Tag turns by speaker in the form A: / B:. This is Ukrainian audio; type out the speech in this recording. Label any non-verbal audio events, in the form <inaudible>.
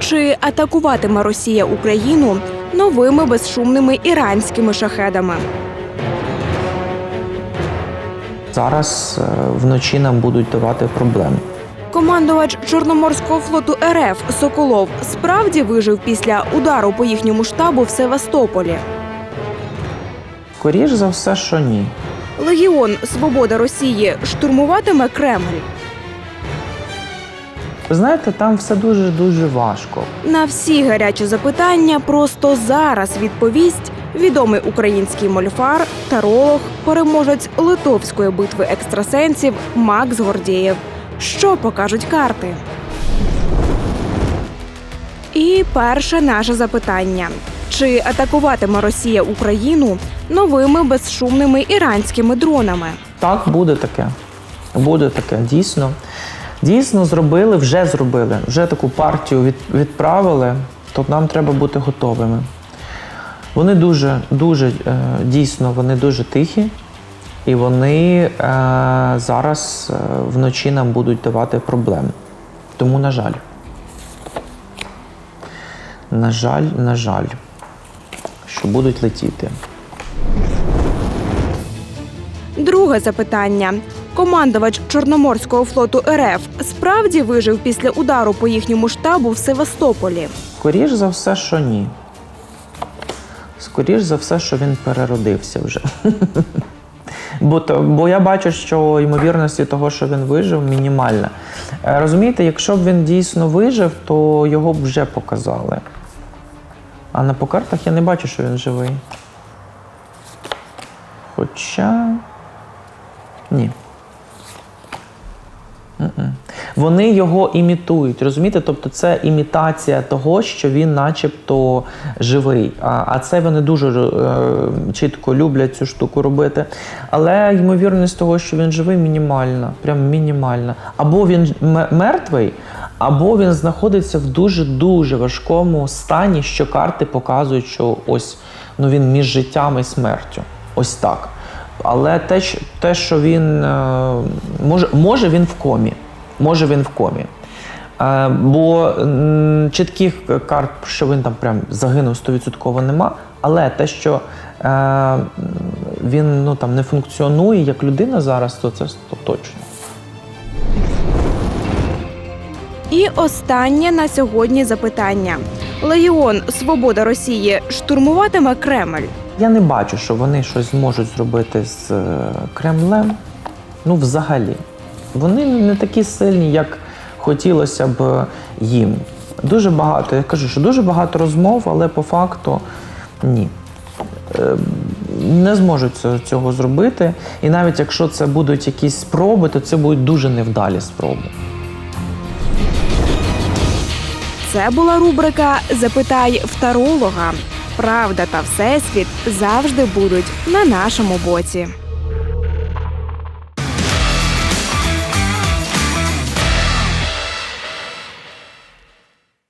A: Чи атакуватиме Росія Україну новими безшумними іранськими шахедами?
B: Зараз е, вночі нам будуть давати проблеми.
A: Командувач Чорноморського флоту РФ Соколов справді вижив після удару по їхньому штабу в Севастополі.
B: Скоріш за все, що ні.
A: Легіон Свобода Росії штурмуватиме Кремль.
B: Ви знаєте, там все дуже дуже важко.
A: На всі гарячі запитання просто зараз відповість відомий український мольфар, таролог, переможець литовської битви екстрасенсів Макс Гордієв. Що покажуть карти? І перше наше запитання: чи атакуватиме Росія Україну новими безшумними іранськими дронами?
B: Так, буде таке. Буде таке, дійсно. Дійсно, зробили, вже зробили. Вже таку партію від, відправили, то нам треба бути готовими. Вони дуже, дуже е, дійсно, вони дуже тихі, і вони е, зараз е, вночі нам будуть давати проблеми. Тому, на жаль. На жаль, на жаль, що будуть летіти.
A: Друге запитання. Командувач Чорноморського флоту РФ справді вижив після удару по їхньому штабу в Севастополі.
B: Скоріш за все, що ні. Скоріш за все, що він переродився вже. <laughs> Бо, то, бо я бачу, що ймовірності того, що він вижив, мінімальна. Е, Розумієте, якщо б він дійсно вижив, то його б вже показали. А на по картах я не бачу, що він живий. Хоча. Ні. Вони його імітують, розумієте? Тобто це імітація того, що він начебто живий. А, а це вони дуже е, чітко люблять цю штуку робити. Але ймовірність того, що він живий, мінімальна. Прям мінімальна. Або він мертвий, або він знаходиться в дуже-дуже важкому стані, що карти показують, що ось ну, він між життям і смертю. Ось так. Але те, те що він е, може, може він в комі. Може він в комі. Е, бо чітких карт, що він там прям загинув 100% нема. Але те, що е, він ну, там, не функціонує як людина зараз, то це точно.
A: І останнє на сьогодні запитання: Легіон Свобода Росії штурмуватиме Кремль.
B: Я не бачу, що вони щось зможуть зробити з е, Кремлем. Ну, взагалі. Вони не такі сильні, як хотілося б їм. Дуже багато, я кажу, що дуже багато розмов, але по факту ні. Е, Не зможуть цього зробити. І навіть якщо це будуть якісь спроби, то це будуть дуже невдалі спроби.
A: Це була рубрика Запитай в. Правда та всесвіт завжди будуть на нашому боці.